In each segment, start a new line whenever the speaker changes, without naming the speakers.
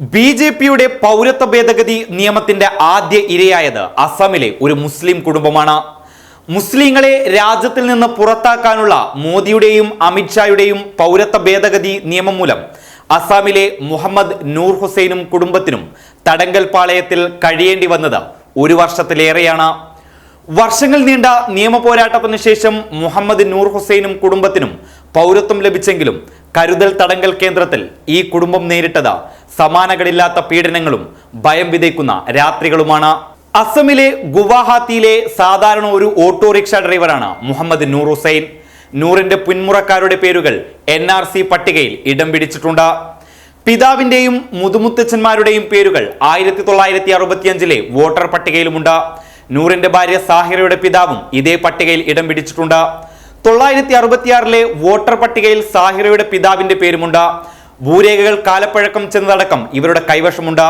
B J പിയുടെ പൗരത്വ ഭേദഗതി നിയമത്തിന്റെ ആദ്യ ഇരയായത് അസമിലെ ഒരു മുസ്ലിം കുടുംബമാണ്. മുസ്ലിങ്ങളെ രാജ്യത്തിൽ നിന്ന് പുറത്താക്കാനുള്ള മോദിയുടെയും അമിത്ഷായുടെയും പൗരത്വ ഭേദഗതി നിയമം മൂലം അസാമിലെ മുഹമ്മദ് നൂർ ഹുസൈനും കുടുംബത്തിനും തടങ്കൽ പാളയത്തിൽ കഴിയേണ്ടി വന്നത് ഒരു വർഷത്തിലേറെയാണ്. വർഷങ്ങൾ നീണ്ട നിയമ പോരാട്ടത്തിന് ശേഷം മുഹമ്മദ് നൂർ ഹുസൈനും കുടുംബത്തിനും പൗരത്വം ലഭിച്ചെങ്കിലും കരുതൽ തടങ്കൽ കേന്ദ്രത്തിൽ ഈ കുടുംബം നേരിട്ടത് സമാനകളില്ലാത്ത പീഡനങ്ങളും ഭയം വിതയ്ക്കുന്ന രാത്രികളുമാണ്. അസമിലെ ഗുവാഹത്തിയിലെ സാധാരണ ഒരു ഓട്ടോറിക്ഷ ഡ്രൈവറാണ് മുഹമ്മദ് നൂർ ഹുസൈൻ. നൂറിന്റെ പിന്മുറക്കാരുടെ പേരുകൾ എൻ ആർ സി പട്ടികയിൽ ഇടം പിടിച്ചിട്ടുണ്ട്. പിതാവിന്റെയും മുതുമുത്തച്ഛന്മാരുടെയും പേരുകൾ ആയിരത്തി തൊള്ളായിരത്തി അറുപത്തിയഞ്ചിലെ വോട്ടർ പട്ടികയിലുമുണ്ട്. നൂറിന്റെ ഭാര്യ സാഹിറയുടെ പിതാവും ഇതേ പട്ടികയിൽ ഇടം പിടിച്ചിട്ടുണ്ട്. തൊള്ളായിരത്തി അറുപത്തിയാറിലെ വോട്ടർ പട്ടികയിൽ സാഹിറയുടെ പിതാവിന്റെ പേരുമുണ്ട്. ഭൂരേഖകൾ കാലപ്പഴക്കം ചെന്നതടക്കം ഇവരുടെ കൈവശമുണ്ട്.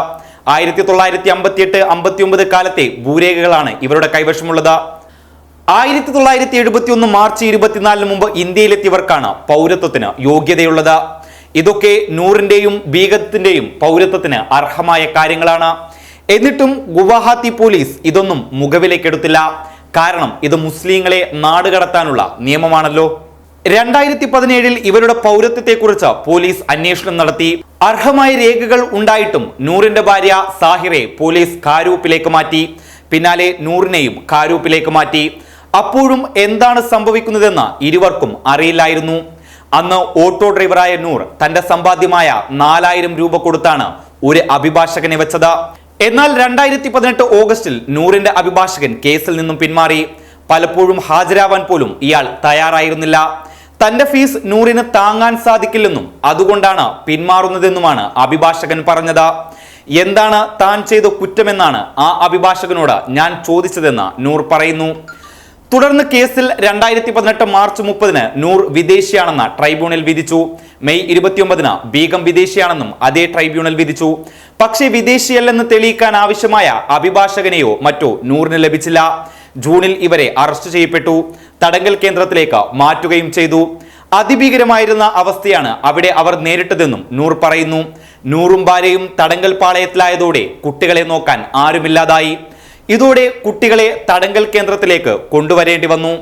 ആയിരത്തി തൊള്ളായിരത്തി അമ്പത്തിയെട്ട് അമ്പത്തിയൊമ്പത് കാലത്തെ ഭൂരേഖകളാണ് ഇവരുടെ കൈവശമുള്ളത്. ആയിരത്തി തൊള്ളായിരത്തി എഴുപത്തി ഒന്ന് മാർച്ച് ഇരുപത്തിനാലിന് മുമ്പ് ഇന്ത്യയിലെത്തിയവർക്കാണ് പൗരത്വത്തിന് യോഗ്യതയുള്ളത്. ഇതൊക്കെ നൂറിന്റെയും ബീഗത്തിന്റെയും പൗരത്വത്തിന് അർഹമായ കാര്യങ്ങളാണ്. എന്നിട്ടും ഗുവാഹത്തി പോലീസ് ഇതൊന്നും മുഖവിലേക്കെടുത്തില്ല കാരണം ഇത് മുസ്ലിങ്ങളെ നാടുകടത്താനുള്ള നിയമമാണല്ലോ. രണ്ടായിരത്തി പതിനേഴിൽ ഇവരുടെ പൗരത്വത്തെക്കുറിച്ച് പോലീസ് അന്വേഷണം നടത്തി. അർഹമായ രേഖകൾ ഉണ്ടായിട്ടും നൂറിന്റെ ഭാര്യ സാഹിറെ പോലീസ് കാരൂപ്പിലേക്ക് മാറ്റി. പിന്നാലെ നൂറിനെയും കാരൂപ്പിലേക്ക് മാറ്റി. അപ്പോഴും എന്താണ് സംഭവിക്കുന്നതെന്ന് ഇരുവർക്കും അറിയില്ലായിരുന്നു. അന്ന് ഓട്ടോ ഡ്രൈവറായ നൂർ തന്റെ സമ്പാദ്യമായ നാലായിരം രൂപ കൊടുത്താണ് ഒരു അഭിഭാഷകനെ വെച്ചത്. എന്നാൽ രണ്ടായിരത്തി പതിനെട്ട് ഓഗസ്റ്റിൽ നൂറിന്റെ അഭിഭാഷകൻ കേസിൽ നിന്നും പിന്മാറി. പലപ്പോഴും ഹാജരാവാൻ പോലും ഇയാൾ തയ്യാറായിരുന്നില്ല. തന്റെ ഫീസ് നൂറിന് താങ്ങാൻ സാധിക്കില്ലെന്നും അതുകൊണ്ടാണ് പിന്മാറുന്നതെന്നുമാണ് അഭിഭാഷകൻ പറഞ്ഞത്. എന്താണ് താൻ ചെയ്ത കുറ്റമെന്നാണ് ആ അഭിഭാഷകനോട് ഞാൻ ചോദിച്ചതെന്ന് നൂർ പറയുന്നു. തുടർന്ന് കേസിൽ രണ്ടായിരത്തി പതിനെട്ട് മാർച്ച് മുപ്പതിന് നൂർ വിദേശിയാണെന്ന് ട്രൈബ്യൂണൽ വിധിച്ചു. മെയ് ഇരുപത്തിയൊമ്പതിന് ബീഗം വിദേശിയാണെന്നും അതേ ട്രൈബ്യൂണൽ വിധിച്ചു. പക്ഷേ വിദേശിയല്ലെന്ന് തെളിയിക്കാൻ ആവശ്യമായ അഭിഭാഷകനെയോ മറ്റോ നൂറിന് ലഭിച്ചില്ല. ജൂണിൽ ഇവരെ അറസ്റ്റ് ചെയ്യപ്പെട്ടു. തടങ്കൽ കേന്ദ്രത്തിലേക്ക് മാറ്റുകയും ചെയ്തു. അതിഭീകരമായിരുന്ന അവസ്ഥയാണ് അവിടെ അവർ നേരിട്ടതെന്നും നൂർ പറയുന്നു. നൂറും ഭാര്യയും തടങ്കൽ പാളയത്തിലായതോടെ കുട്ടികളെ നോക്കാൻ ആരുമില്ലാതായി. ഇതോടെ കുട്ടികളെ തടങ്കൽ കേന്ദ്രത്തിലേക്ക് കൊണ്ടുവരേണ്ടി വന്നു.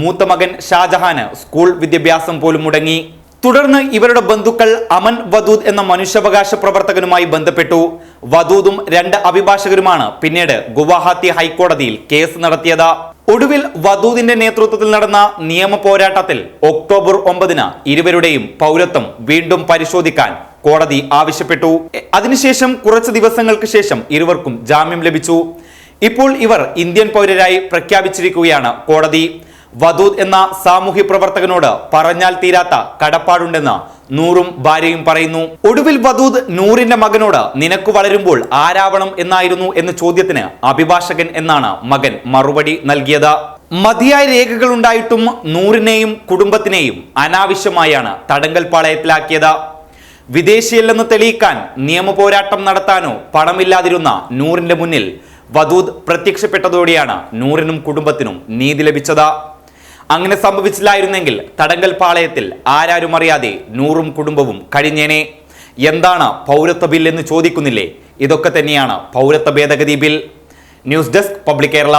മൂത്ത മകൻ ഷാജഹാന് സ്കൂൾ വിദ്യാഭ്യാസം പോലും മുടങ്ങി. തുടർന്ന് ഇവരുടെ ബന്ധുക്കൾ അമൻ വദൂദ് എന്ന മനുഷ്യാവകാശ പ്രവർത്തകനുമായി ബന്ധപ്പെട്ടു. വദൂദും രണ്ട് അഭിഭാഷകരുമാണ് പിന്നീട് ഗുവാഹത്തി ഹൈക്കോടതിയിൽ കേസ് നടത്തിയത്. ഒടുവിൽ വദൂദിന്റെ നേതൃത്വത്തിൽ നടന്ന നിയമ പോരാട്ടത്തിൽ ഒക്ടോബർ ഒമ്പതിന് ഇരുവരുടെയും പൗരത്വം വീണ്ടും പരിശോധിക്കാൻ കോടതി ആവശ്യപ്പെട്ടു. അതിനുശേഷം കുറച്ച് ദിവസങ്ങൾക്ക് ശേഷം ഇരുവർക്കും ജാമ്യം ലഭിച്ചു. ഇപ്പോൾ ഇവർ ഇന്ത്യൻ പൗരരായി പ്രഖ്യാപിച്ചിരിക്കുകയാണ് കോടതി. വദൂദ് എന്ന സാമൂഹ്യ പ്രവർത്തകനോട് പറഞ്ഞാൽ തീരാത്ത കടപ്പാടുണ്ടെന്ന് നൂറും ഭാര്യയും പറയുന്നു. ഒടുവിൽ വദൂദ് നൂറിന്റെ മകനോട് നിനക്ക് വളരുമ്പോൾ ആരാവണം എന്നായിരുന്നു എന്ന ചോദ്യത്തിന് അഭിഭാഷകൻ എന്നാണ് മകൻ മറുപടി നൽകിയത്. മതിയായ രേഖകൾ ഉണ്ടായിട്ടും നൂറിനെയും കുടുംബത്തിനെയും അനാവശ്യമായാണ് തടങ്കൽ പാളയത്തിലാക്കിയത്. വിദേശിയല്ലെന്ന് തെളിയിക്കാൻ നിയമ പോരാട്ടം നടത്താനോ പണമില്ലാതിരുന്ന നൂറിന്റെ മുന്നിൽ വദൂദ് പ്രത്യക്ഷപ്പെട്ടതോടെയാണ് നൂറിനും കുടുംബത്തിനും നീതി ലഭിച്ചത്. അങ്ങനെ സംഭവിച്ചില്ലായിരുന്നെങ്കിൽ തടങ്കൽ പാളയത്തിൽ ആരാരും അറിയാതെ നൂറും കുടുംബവും കഴിഞ്ഞേനെ. എന്താണ് പൗരത്വ ബിൽ എന്ന് ചോദിക്കുന്നില്ലേ? ഇതൊക്കെ തന്നെയാണ് പൗരത്വ ഭേദഗതി bill. News desk public Kerala.